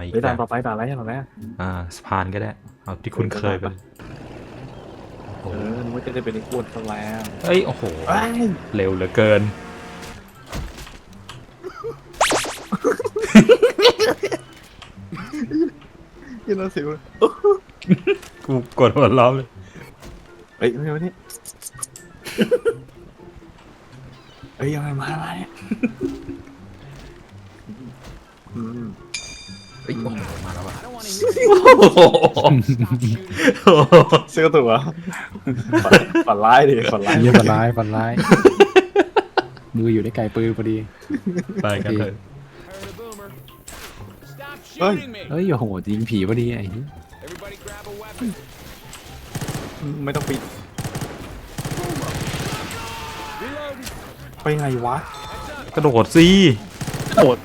มาอีกเฮ้ยด่านแล้วต่อไปด่านอะไรด่านอะไรอ่าสะพานก็ได้เอาที่คุณเคยไปโอ้เออนึกว่าจะได้เป็นไอ้อ้วนซะแล้วเอ้ยโอ้โหไอ้ยเร็วเหลือเกินยินดีสิวเลยกูกดหัวล้อมเลยเฮ้ยไม่ไม่นี่เฮ้ยยังไงมามาเนี่ อ้ยโอ้โหมาแล้วว่ะเสื้อตัวฝันฝันร้ายดิฝันร้ายเยี่ยฝันร้ายฝันร้าย มืออยู่ในไกลปืนพอดี ไปกันเถอะเฮ้ยเอ้ยโอ้โหยิงผีพอดีไอ้เหี้ยไม่ต้องปิด ไปไงวะ กระโดดสิโดด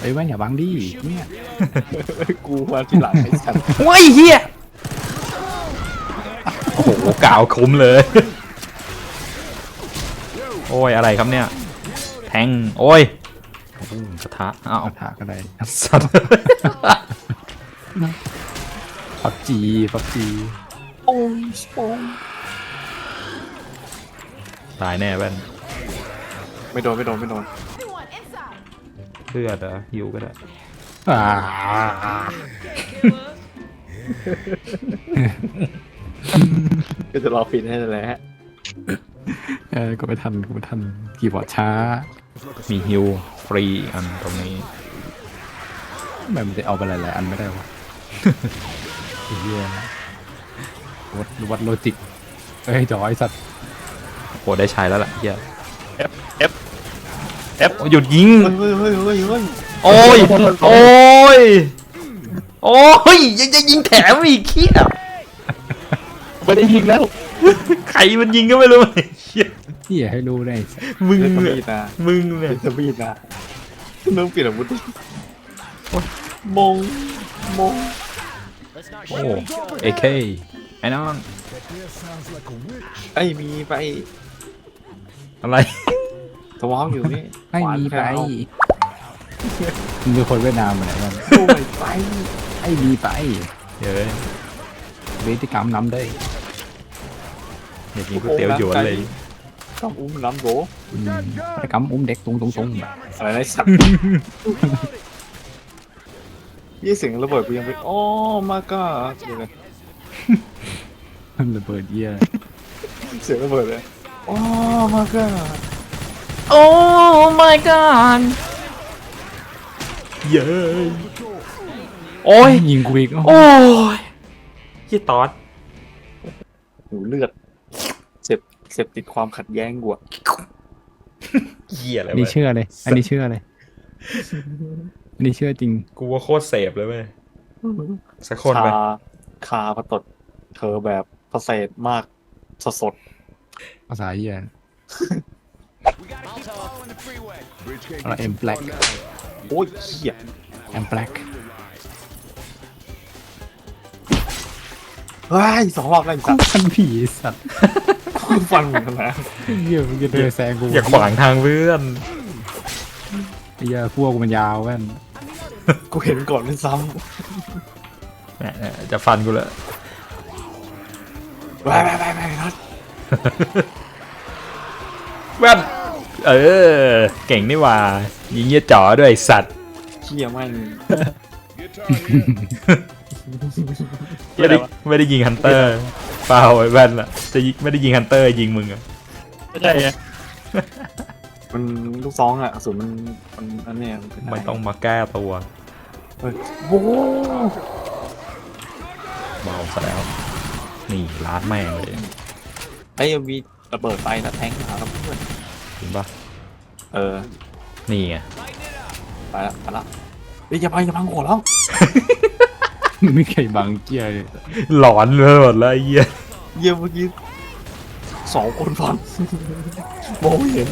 เอ้ยแว่นอย่าบังดิเนี่ย กูมาที่หลังไอ้สัตว์ว้ายเฮียโอ้โหกาวคุ้มเลย โอ้ยอะไรครับเนี่ย แทง โอ้ยโอ้โหกระทะอ้าวถาก็ได้สัตว์พับจีพับจีโอ้ยโอ้ยตายแน่แว่นไม่โดน ไม่โดน ไม่โดน Everyone inside. เลือดเหรอะหิวก็ได้ อ่าก็จะรอปิดให้นั่นแหละเออก็ไม่ทันก็ไม่ทันกีย์บอร์ดช้ามีฮิวฟรีอีกอันตรงนี้แบบมันจะเอาไปหลายๆอันไม่ได้วะ ไอ้เหี้ยวัดวัดโลจิกเอ้ยจอยสัตว์โอ้ได้ใช้แล้วล่ะเฮีย F F F โอ้หยุดยิง เฮ้ยเฮ้ยเฮ้ยเฮ้ย โอ้ย โอ้ย โอ้ยยังจะยิงแถมอีกเขี้ยไม่ได้ยิงแล้วใครมันยิงก็ไม่รู้เหี้ยเหี้ยให้รู้ได้มึงเล่นสเนี่มียดนะมึงเนี่ยเล่นสมีดนะมึงเปลี่ยนอาวุธดิมงมงโอ้เอเคไอ้น้องไอ้ยมีไปอะไรสวอมอยู่นี่ไม่มีไปขวานแพรว มึงเป็นคนเวียดนามเหมือนกันโอ้ยไปไอ้มีไปเดี๋ยวเวทีกรรมนำได้อยากกินก๋วยเตี๋ยวหยวนเลยต้องอุ้มน้ำโบอืมพฤติกรรมอุ้มเด็กตุงตุงตุงอะไรนะไอ้สัตว์ยี่เสียงระเบิดกูยังไปโอ้มาก้าเดี๋ยวนะระเบิดเยี่ยเสียงระเบิดเลยโอ้มาก้าโอ้ my god เย้ยโอ้ยยิงกูอีกโอ้ยยี่ตอดหูเลือดเสพเสพติดความขัดแย้งกูอะเหี้ยอะไรอันนี้วะเชื่อเลย อันนี้เชื่อเลย อันนี้เชื่อจริง กูว่าโคตรเสพเลยเว้ยสักคนคาไปคาพตดเธอแบบเกษตรมากสดสดภาษาเยี่ยอะไรเอ็มแบล็กๆ โอ้ยเหี้ยเอ็มแบล็กเฮ้ยสองรอบแล้วไอ้สัตว์ฟันผีสัตว์ฟันเหมือนกันนะเยี่ยมึงจะเดินแซงกูอย่าขวางทางเพื่อนไอ้เยี่ยพวกกูมันยาวแว่นกูเห็นก่อนด้วยซ้แหมจะฟันกูเลยำไปไปไปไปนัดแว่นเออ เก่งนี่หว่า ยิงเยี่ยจ่อด้วยไอ้สัตว์เชี่ยแม่งไม่ได้ไม่ได้ยิงฮันเตอร์เปล่าไอ้แว่นอะจะยิงไม่ได้ยิงฮันเตอร์ยิงมึงอะไม่ใช่ไงมันลูกซองอะกระสุนมันมันอันเนี้ยนเป็นไม่ต้องมาแก้ตัวเฮ้ยโอ้โหเบาซะแล้ว นี่ลาดแม่งเลยไอ้ยมีระเบิดไฟนะแทงหากับเพื่อนเห็นปะ เออนี่ไงไปละไปละเฮ้ยอย่าไปอย่าพังหัวแล้วไม่เคยบังเยี่ยเลยหลอนเลยหมดแล้วไอ้เหี้ยเยี่ยมเมื่อกี้สองคนฟังมองไม่เห็น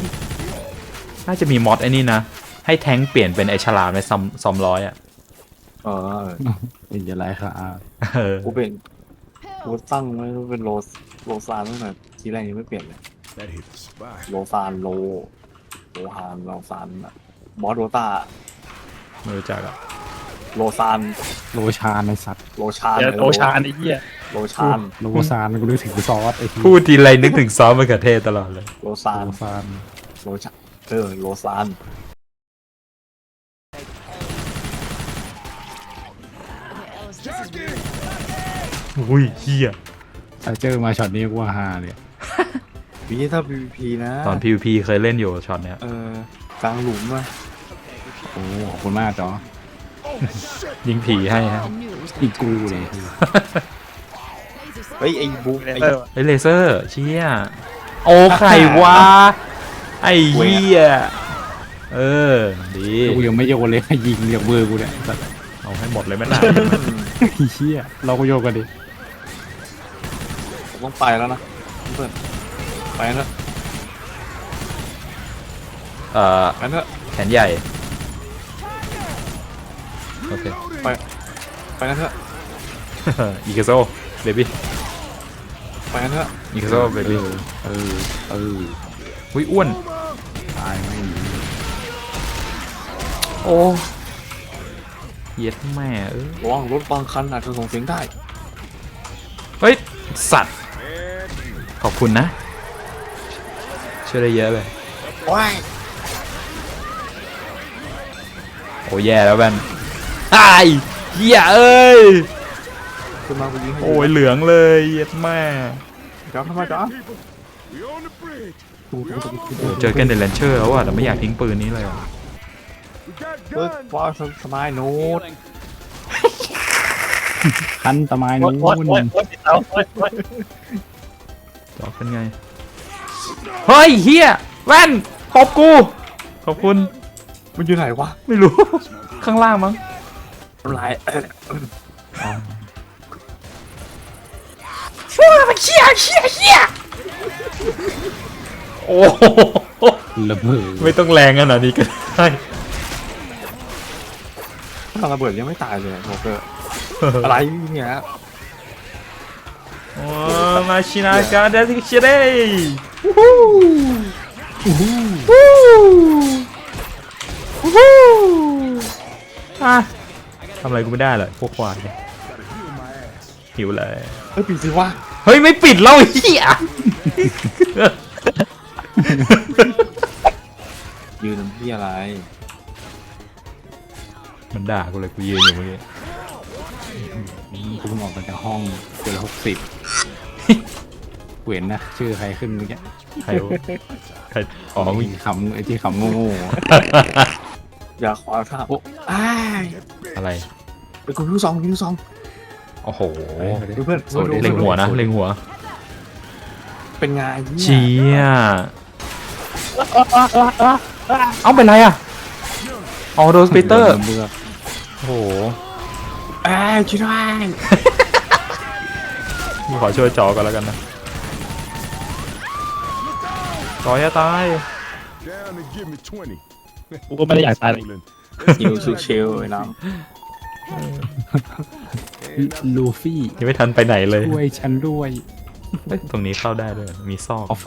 น่าจะมีมอดไอ้นี่นะ ให้แท้งเปลี่ยนเป็นไอฉลามในซอมซอมร้อยอะเออเป็นจะไรค่ะเออกูเป็นกู Pills. ตั้งไว้เป็นโลโลซานตั้งแต่ทีแรกยังไม่เปลี่ยนเลย That hit the spot. โลซานโลโล ฮานโลซานอะบอสโดตาไม่รู้จักอะโโลซานโลชานในสัตว์โลชานเดี๋ยวโตชาญไอ้เหี้ยโลชานโลซานกูนึกถึงซอสไอ้ที่พูดทีไรนึกถึงซอสมะเขือเทศตลอดเลยโลซานโลซานโลชานเออโลซานอุ้ยเฮียถ้าเจอมาช็อตนี้กูว่าฮาเลย วีถ้า PVP นะตอน PVP เคยเล่นอยู่ช็อตเนี้ยเออกลางหลุมอะโอ้ขอบคุณมากจอยิงผีให้ฮะอีกกูเลยเฮ้ยไอ้บุ๊กเลไอ้เซอร์ไอเลเซอร์เชี่ยโอ้ไข่วะไอ้เฮียเออดีกูยังไม่โยนเลยให้ยิงจากมือกูเนี่ยสัตว์เอาให้หมดเลยแม่ล่ะไอ้เชี่ยเราก็โยกกันดิผมต้องไปแล้วนะเพื่อน ไปเถอะเอ่อไปเถอะแขนใหญ่ โอเค ไปไปกันเถอะอีกาโซเบบี้ไปกันเถอะอีกาโซเบเอบี้อเออเอออุ้ยอ้วนตายไม่หนีโอ้เย็ดแม่เออระวังรถบางคันอาจจะส่งเสียงได้ เฮ้ย สัตว์ ขอบคุณนะ ช่วยได้เยอะเลยว้ายโอ้แย่แล้วแบนไอ้ายเหี้ยเอ้ยขึ้นมากูยิงให้โอ้ยเหลืองเลยเย็ดแม่จ้าทำไมจ้าโอ้เจอแกนเดลเลนเชอร์แล้วอะแต่ไม่อยากทิ้งปืนนี้เลยอะเฮ้ยว้าวสมายโน้ตคันตะไม้โอ๊นู้ยโอ๊ยนโอ๊ยโอ๊ยติดเตาโอ๊ยโอ๊ยจอกเป็นไง เฮ้ยเฮียแว่นตบกู ขอบคุณ มันอยู่ไหนวะไม่รู้ ข้างล่างมั้งมันลายเอ้ยโอ้โหระเบิดไม่ต้องแรงขนาดนี้ก็ได้ถ้าระเบิดยังไม่ตายเลยโอเกอร์อะไรเนี่ยโอ้มาชินาการเดซิเชเด วู้ฮู้วู้ฮู้วู้ฮู้อะทำอะไรกูไม่ได้เลยพวกควายหิวเลยเฮ้ยปิดสิวะเฮ้ยไม่ปิดแล้วไอ้เหี้ยยืนทำที่อะไร มันด่ากูเลยกูยืนอยู่เมื่อกี้กูเพิ่งออกมาจากห้องเจอหกสิบ เห็นนะชื่อใครขึ้นเมื่อกี้ใครวะใครอ๋อมึงขำไอ้ที่ขำโง่อย่าขวางทางโอ้อ้ายอะไรเป็นคุณผู้ซองคุณผู้ซองโอ้โหๆดูเพื่อนโซเดียมเล็งหัวนะเล็งหัว เป็นไงเนี่ยเชี่ยเอาเป็นไรอะอ๋อโดนสปิเตอร์เบือกโอ้โหเอ้ยช่วยด้วยกูขอช่วยจอกันแล้วกันนะ จออย่าตาย Down and give me 20. กูก็ไม่ได้อยากตายเลยฮิวชูเชลไอ้น้องลูฟี่ยังไม่ทันไปไหนเลยช่วยฉันด้วยเอ้ยตรงนี้เข้าได้ด้วย มีซอก of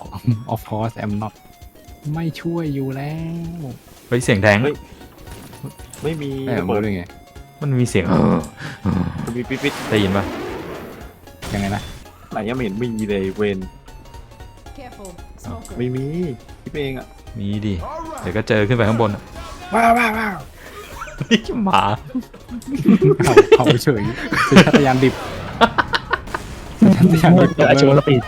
of course I'm not ไม่ช่วยอยู่แล้วเฮ้ยเสียงแทงไม่มีแม่ระรู้เบิดได้ไงมันมีเสียงมันมีปิดปิดได้ยินปะยังไงนะไหนยังไม่เห็นมีเลยเวน Careful, smoker. ไม่มีคิดเองอะมีดิเดี๋ยวก็เจอขึ้นไปข้างบนอะว้าวว้าวว้าวนี่หมาเขาเขาเฉยสัญชาตญาณดิบสัญชาตญาณดิบเดี๋ยวอาชีวะปีด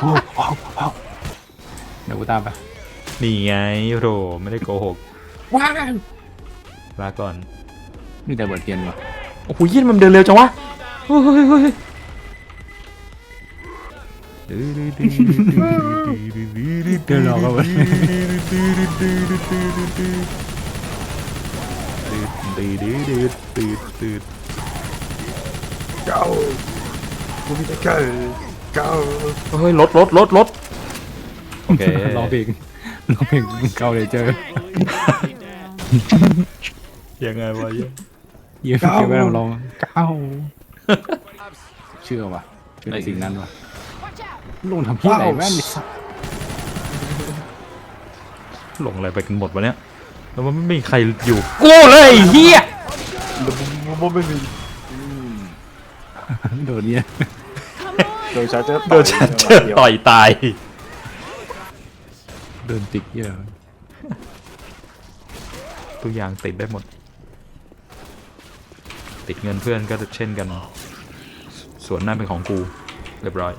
โอ้โอ้โอ้เดี๋ยวกูตามไปนี่ไงโรไม่ได้โกหกว้าวลาก่อนนี่แต่เบิดเทียนวะโอ้โหยี่มันเดินเร็วจังวะเฮ้ยเฮ้ยเฮ้ย เฮ้ยเดินรอก็เว้ยตืดตืดตืดตืดตืดเจ้ากูมีแต่เกิดเจ้าเฮ้ยรถรถรถรถโอเคร้องเพลงร้องเพลงเกาเลยเจอยังไงวะเนี่ยเยี่ยมเก็บไว้ลองร้องเก้าเชื่อว่ะเชื่อในสิ่งนั้นว่ะ ลงทำที่ไหนแม่นดิสัตว์หลงอะไรไปกันหมดวะเนี่ยแล้วมันไม่มีใครอยู่กูเลยไอ้เฮียมันไม่มีอืมโดนเนี่ยโดยชาร์เจอร์โดนชัดเจอต่อยตายโดนจิกเหี้ยอะทุกอย่างติดได้หมด ติดเงินเพื่อนก็เช่นกันสวนหน้าเป็นของกู เรียบร้อย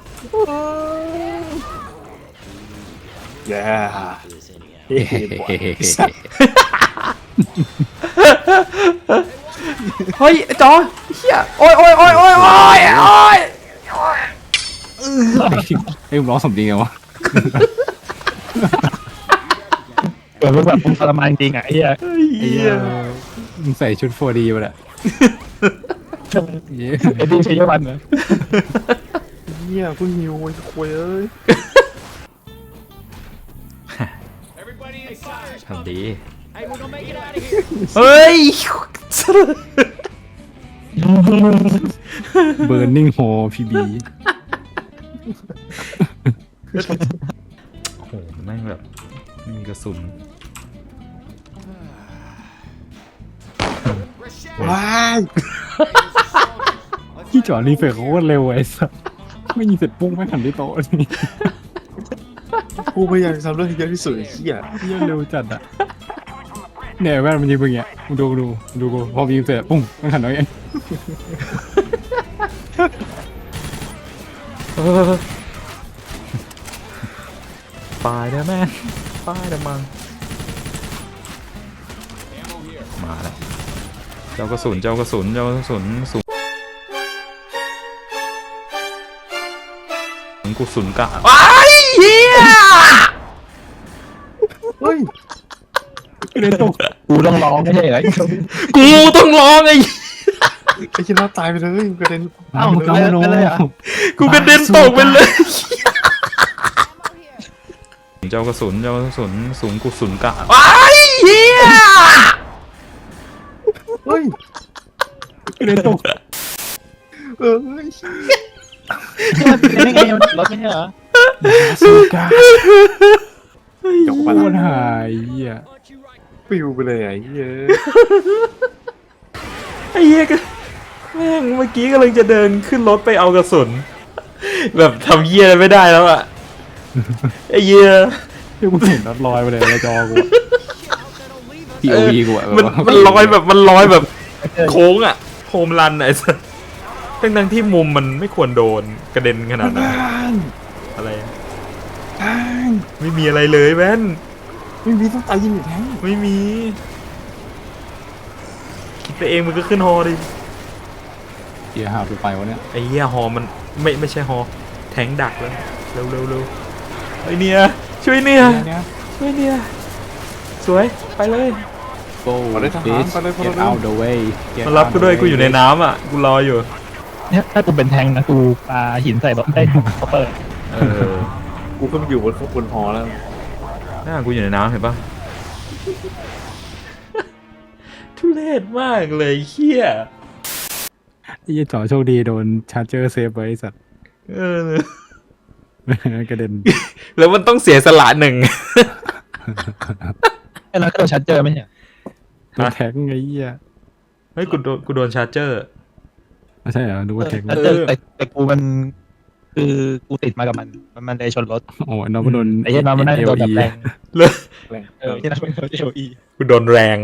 แย่เฮ้เฮ้ยจอเฮียโอ้ยโอ้ยโอ้ยโอ้ยโอ้ยโอ้ยไอ้ยมึงร้องสมจริงไงวะเปิดแบบมึงทรมานจริงอะไอ้เหี้ยไอ้เหี้ยมึงใส่ชุด 4D มาแหละเหี้ยไอ้ดีใช้วันเหรอ เฮียเพิ่งหิวไอ้ควยเอ้ยทำดี เฮ้ย เบิร์นนิ่งโฮพีบีโอ้โหแม่งแบบไม่มีกระสุนว้ายที่จอดรีเฟรชโคตรเร็วไอ้สัส ไม่ยิงเสร็จปุ้งไม่หันที่โต๊ะนี่กูพยายามทำเรื่องที่เยอะที่สุดไอ้เฮียเหี้ยเร็วจัดอะเนี่ยแว่นมันยิงมึงเงี้ยมึงดูดูดูกูพอยิงเสร็จปุ้งมันหันน้อยเองปลายได้แม่ปลายได้มังมาแล้วเจ้ากระสุนเจ้ากระสุนเจ้ากระสุนสู กูสุนกะว้ายเฮียเฮ้ยเดินตกกูต้องร้องไม่ใช่เหรอกูต้องร้องไอ้ไอ้คิดว่าตายไปเลยกระเด็นเอ้าเกาโนกูกระเด็นตกไปเลย Ammo here. เจ้ากระสุนเจ้ากระสุนสูงกูสุนกะว้ายเฮียเฮ้ยเดินตกเอ้ ยไม่ไงรถไม่ใช่เหรอสุกาจบโคมาแล้วหายเหี้ยปิวไปเลยไอ้เฮียไอ้เหี้ยก็แม่งเมื่อกี้กำลังจะเดินขึ้นรถไปเอากระสุน แบบทำเหี้ยอะไรไม่ได้แล้วอะไอ้เหี้ยที่กูเห็นรถลอยไปเลยในจอกูทีโอวีกูอะมันมันลอยแบบมันลอยแบบ โค้งอะโฮมรันไอ้สัส ทั้งทั้งๆที่มุมมันไม่ควรโดนกระเด็นขนาดนั้นทางอะไรอะทางไม่มีอะไรเลยแว่น ไม่มีต้องตายยิงอยู่แทงไม่มี คิดไปเองมันก็ขึ้นฮอดิเหี้ยหาไปไปวะเนี่ยไอ้เหี้ยฮอมันไม่ไม่ใช่ฮอ แทงดักแล้วเร็วเร็วเร็วไอ้เนี่ยช่วยเนี่ยเนี่ยช่วยเนี่ยสวยไปเลย go มาเลยทหาร bitch ไปเลยพล get เรือน out the way get มารับ out กู the ด้วย way กูอยู่ในน้ำอะกูรออยู่ เนี่ยถ้ากูเป็นแทงนะกูปาหินใส่รถได้เขาเปิดเออกูขึ้นไปอยู่บนข้างบนหอแล้วหน้ากูอยู่ในน้ำเห็นปะทุเรศมากเลยเฮียไอ้เหี้ยจอโชคดีโดนชาร์เจอร์เซฟไว้ไอ้สัตว์ เออ กระเด็น แล้วมันต้องเสียสละหนึ่งไอ้เราก็โดนชัดเจอไหมเนี่ยโดนแทงไอ้เหี้ย เฮ้ยกูโดนกูโดนชาร์เจอร์ ไม่ใช่เหรอดูว่าแทงชัดเจอร์แต่แต่กูมัน คือกูติดมากับมัน มันมันเลยชนรถโอ้ยน้องมันโดนไอ้เหี้ยน้องมันน่าจะโดนแบบแรงเลยเออที่นั่นเป็นเออีกูโดนแรง